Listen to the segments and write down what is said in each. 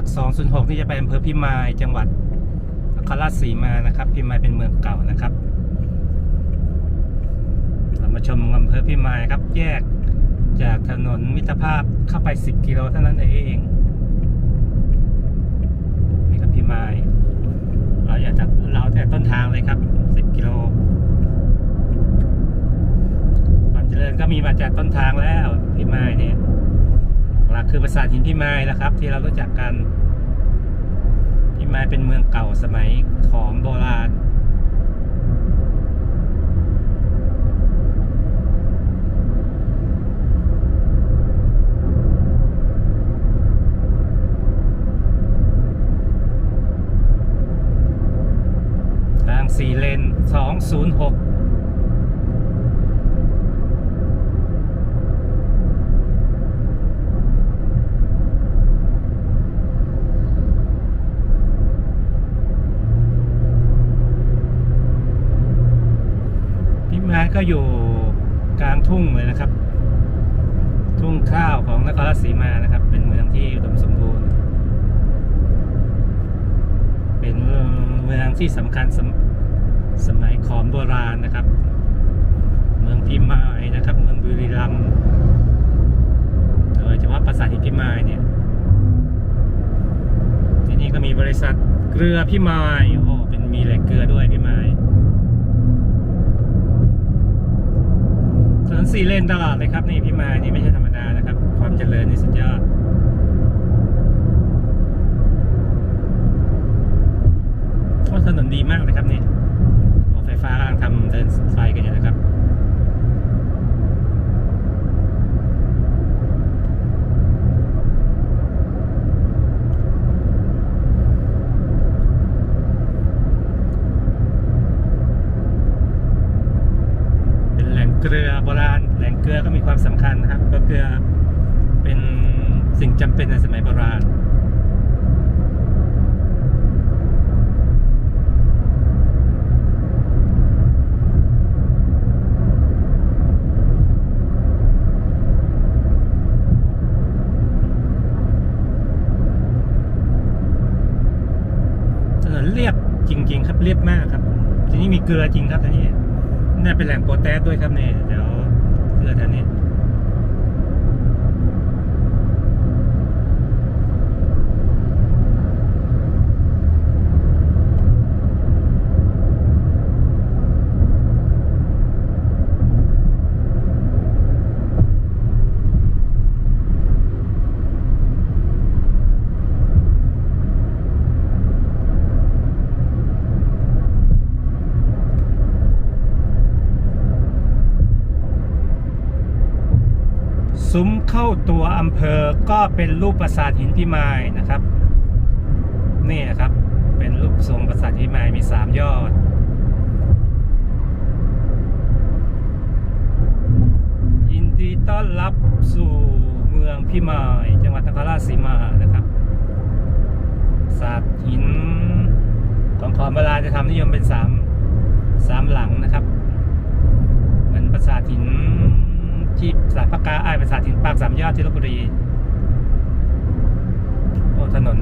ก 206ที่จะไปอำเภอพิมายจังหวัดนครราชสีมานะครับ พิมายเป็นเมืองเก่านะครับ เรามาชมอำเภอพิมายครับ แยกจากถนนมิตรภาพเข้าไป 10 กิโลเท่านั้นเองนี่ครับพิมาย เราอยากจะเราแต่ต้นทางเลยครับ 10 กิโลความเจริญก็มีมาจากต้นทางแล้วพิมายเนี่ย หลักคือปราสาทหินพิมายนะครับ ที่เรารู้จักกันพิมายเป็นเมืองเก่าสมัยขอมโบราณทางสี่เลน206พิมายก็ ก็อยู่กลางทุ่งเลยนะครับ ทุ่งข้าวของนครราชสีมานะครับ เป็นเมืองที่อุดมสมบูรณ์ เป็นเมืองที่สำคัญสมสมัยขอมโบราณนะครับ เมืองพิมายนะครับ เมืองบุรีรัมย์โดยเฉพาะปราสาทหินพิมายเนี่ยที่นี่ก็มีบริษัทเกลือพิมายโอ้เป็นมีแหล่งเกลือด้วยพิมายถ นสี่เลนตลอดเลยครับนี่พี่มานี่ไม่ใช่ธรรมดานะครับ ความเจริญนี่สุดยอด โอ้ถนนดีมากเลยครับนี่โอ้ไฟฟ้ากำลังทำเดินไฟกันอยู่นะครับ เป็นแหล่งเกลือโบราณ แหล่งเกลือก็มีความสำคัญนะครับเพราะเกลือเป็น สิ่งจำเป็นในสมัยโบราณถนนเรียบจริง ๆ ครับเรียบมากครับ ทีนี้มีเกลือจริงครับทีนี้น่าเป็นแหล่งโปรแทสด้วยครับเนี่ยเดี๋ยวเกลือแถวนี้ ซุ้มเข้าตัวอำเภอก็เป็นรูปปราสาทหินพิมายนะครับ นี่นะครับ เป็นรูปทรงปราสาทหินพิมายมีสามยอด ยินดีต้อนรับสู่เมืองพิมาย จังหวัดนครราชสีมานะครับปราสาทหินของขอมโบราณจะทำนิยมเป็นสามสามหลังนะครับ เหมือนปราสาทหินที่ปรา สาทปากกาไอายปราสาทหินปากสามยอดที่ลบบุรีโอ้ถนน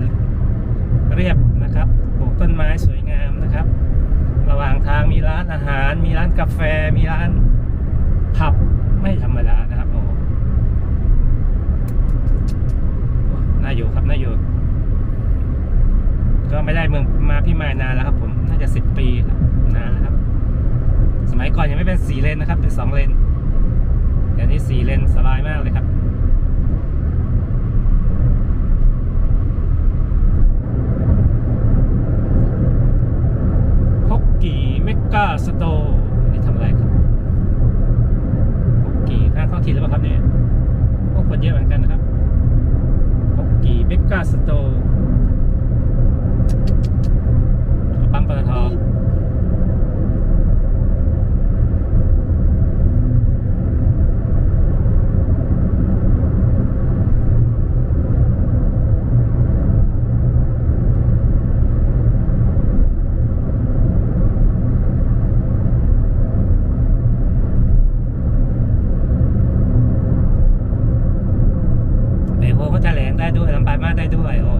เรียบนะครับปลูกต้นไม้สวยงามนะครับ ระหว่างทางมีร้านอาหาร มีร้านกาแฟ มีร้านผับไม่ธรรมดานะครับโอ้โอ้น่าอยู่ครับน่าอยู่ ก็ไม่ได้เมืองมาพี่มายนานแล้วครับ ผมน่าจะสิบปีครับนานแล้วครับ สมัยก่อนยังไม่เป็นสี่เลนนะครับ เป็นสองเลน เดี๋ยวนี้สี่เลนสบายมากเลยครับฮอกกี้เมกาสโตนี่ทำอะไรครับฮอกกี้ห้างท้องถิ่นหรือเปล่าครับเนี่ยพวกคนเยอะเหมือนกันนะครับฮอกกี้เมกาสโตร์ปั๊มปตทเบโฮก็แถลงได้ด้วยลำปางมาได้ด้วย โอ้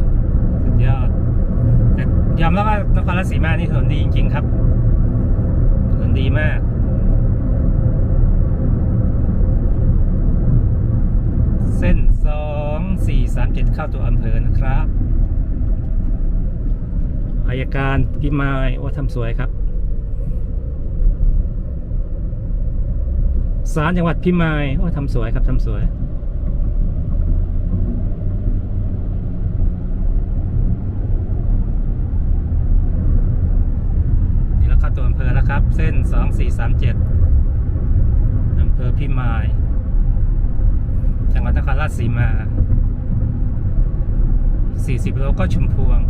รสีมานี่ถนดีจริง ๆ ครับถนนดีมากเส้นสองสี่สามเจ็ดเข้าตัวอำเภอนะครับ อายการพิมายโอ้ทำสวยครับ ศาลจังหวัดพิมายโอ้ทำสวยครับทำสวย นี่เราเข้าตัวอำ เส้นสองสี่สามเจ็ดอำเภอพิมาย จังหวัดนครราชสีมา 40โลก็ชุมพวง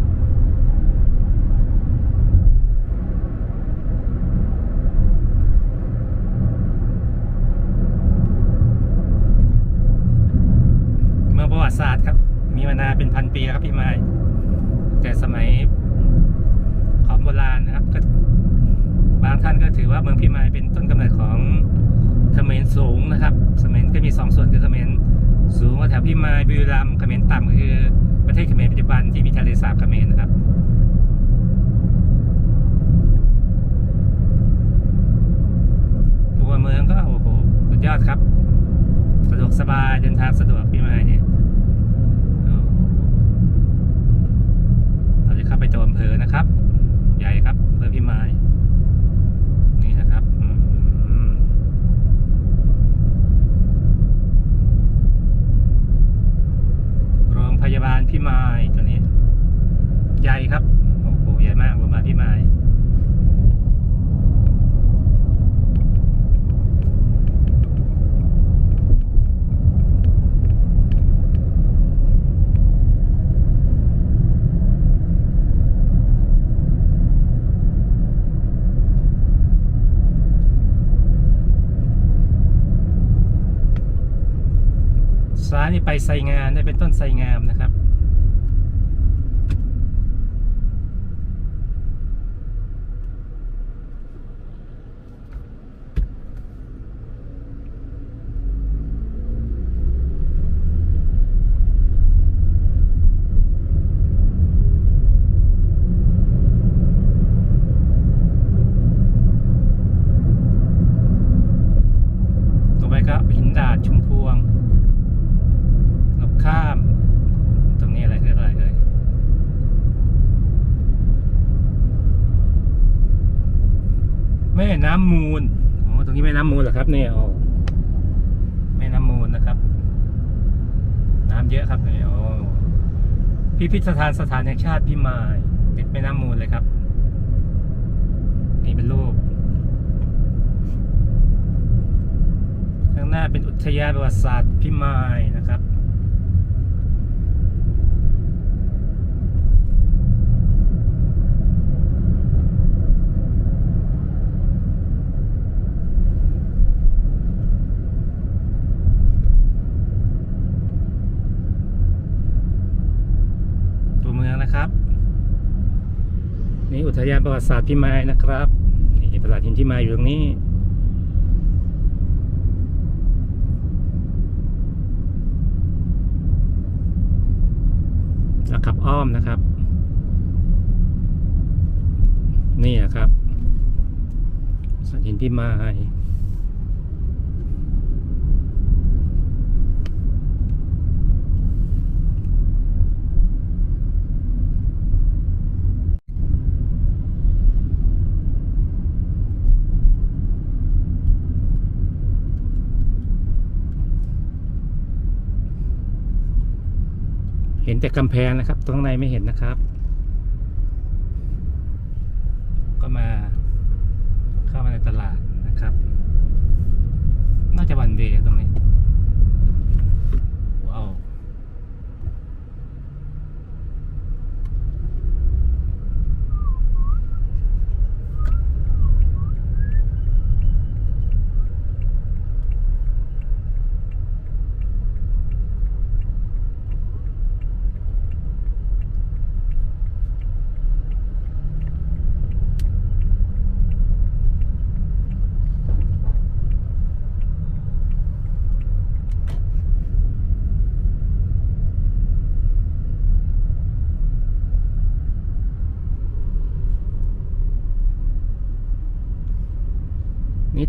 เมื่อประวัติศาสตร์ครับ มีมานานเป็นพันปีแล้วครับพี่ไม้แต่สมัยของโบราณนะครับก็างท่านก็ถือว่าเมืองพิมายเป็นต้นกำเนิดของเขมรสูงนะครับเขมรก็มีสองส่วนคือเขมรสูงแถวพิมายบุรีรัมย์เขมรต่ำก็คือประเทศเขมรปัจจุบันที่มีทะเลสาบเขมรนะครับตัวเมืองก็โอ้โหสุดยอดครับ สะดวกสบายเดินทางสะดวกพี่มายเนี่ยโอ้เราจะเข้าไปตัวอำเภอนะครับ ใหญ่ครับอำเภอพิมาย นี่นะครับอืมโรงพยาบาลพิมายตัวนี้ ใหญ่ครับ โอ้โห ใหญ่มากโรงพยาบาลพิมาย ซ้าย นี่ไปไซงานได้เป็นต้นไซงามนะครับ ต่อไปก็หินดาดชุมพวง ลบข้าม ตรงนี้อะไรเรียกอะไรเอ่ยแม่น้ำมูลอ๋อตรงนี้แม่น้ำมูล เนี่ยอ๋อแม่น้ำมูลนะครับ น้ำเยอะครับเนี่ยโอ้พิพิธภัณฑ์สถานแห่งชาติพิมายติดแม่น้ำมูลเลยครับ นี่เป็นรูปข้างหน้าเป็นอุทยานประวัติศาสตร์พิมายนะครับ ตัวเมืองนะครับ นี่อุ ทยานประวัติศาสตร์พิมายนะครับนี่ประหลาดหินพิมายอยู่ตรงนี้แล้วขับอ้อมนะครับ นี่นะครับสันหินพิมาย แต่กำแพงนะครับตรงในไม่เห็นนะครับ ก็มาเข้ามาในตลาดนะครับ น่าจะวันเวย์ตรงนี้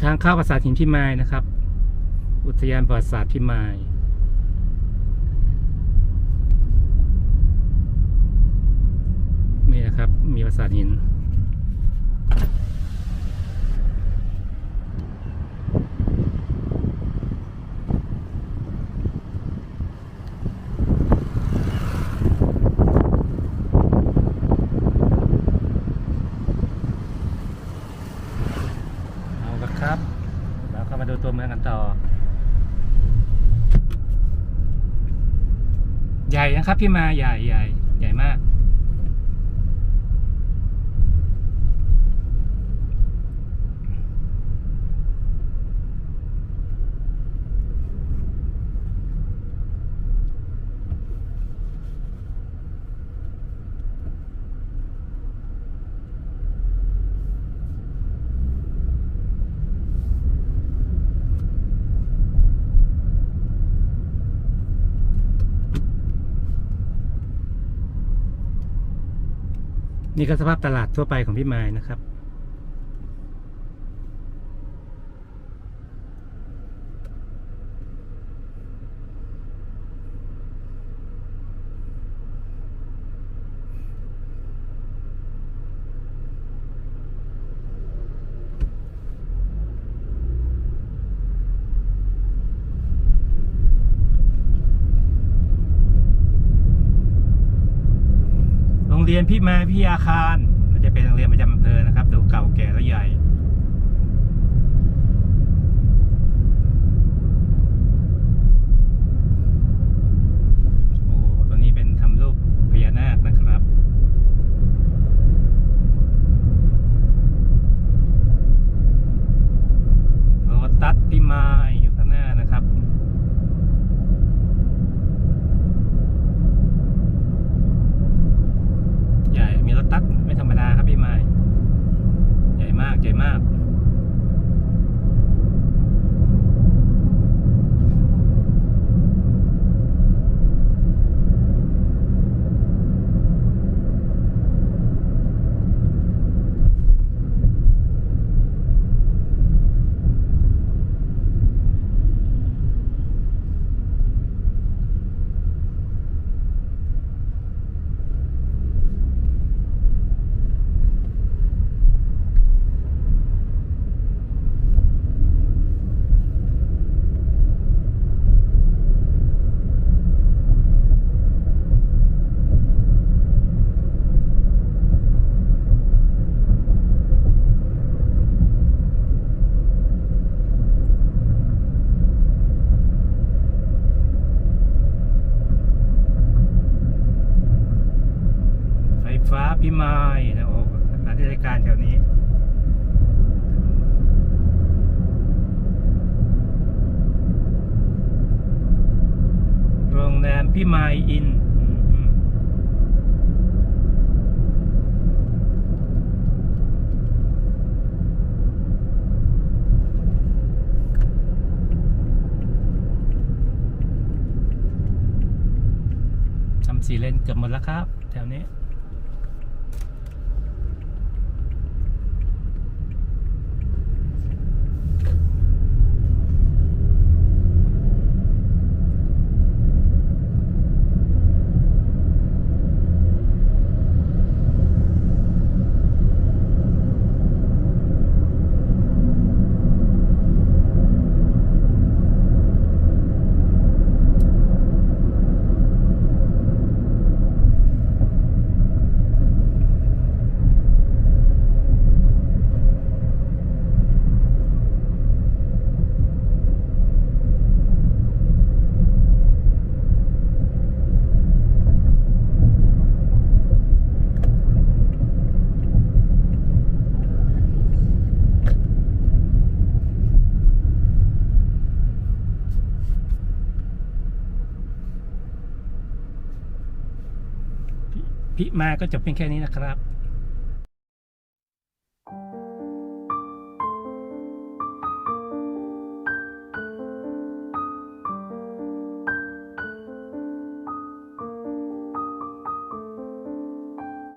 ทางเข้าปราสาทหินพิมายนะครับ อุทยานประวัติศาสาทพิมายนี่นะครับ มีปราสาทหิน เอาละครับ เราเข้ามาดูตัวเมืองกันต่อ ใหญ่นะครับ พี่มาใหญ่ใหญ่ก นี่ก็สภาพตลาดทั่วไปของพี่มายนะครับ เรียนพี่มาพี่อาคารก็จะเป็นโรงเรียนประจำอำเภอนะครับ ดูเก่าแก่และใหญ่โอ้ตัวนี้เป็นทำรูปพญานาคนะครับตัดพี่ไม้ายอยู่ข้างหน้านะครับ ใหญ่ มีรถตักไม่ธรรมดาครับพี่ไม้ใหญ่มาก ใหญ่มาก ไฟ ฟ้าพี่ไม้นะโอ้สถานที่ราชการแถวนี้โรงแรมพี่ไมอินทำสีเลนเกือบหมดแล้วครับ แถวนี้ พี่ มาก็จบเพียงแค่นี้นะครับ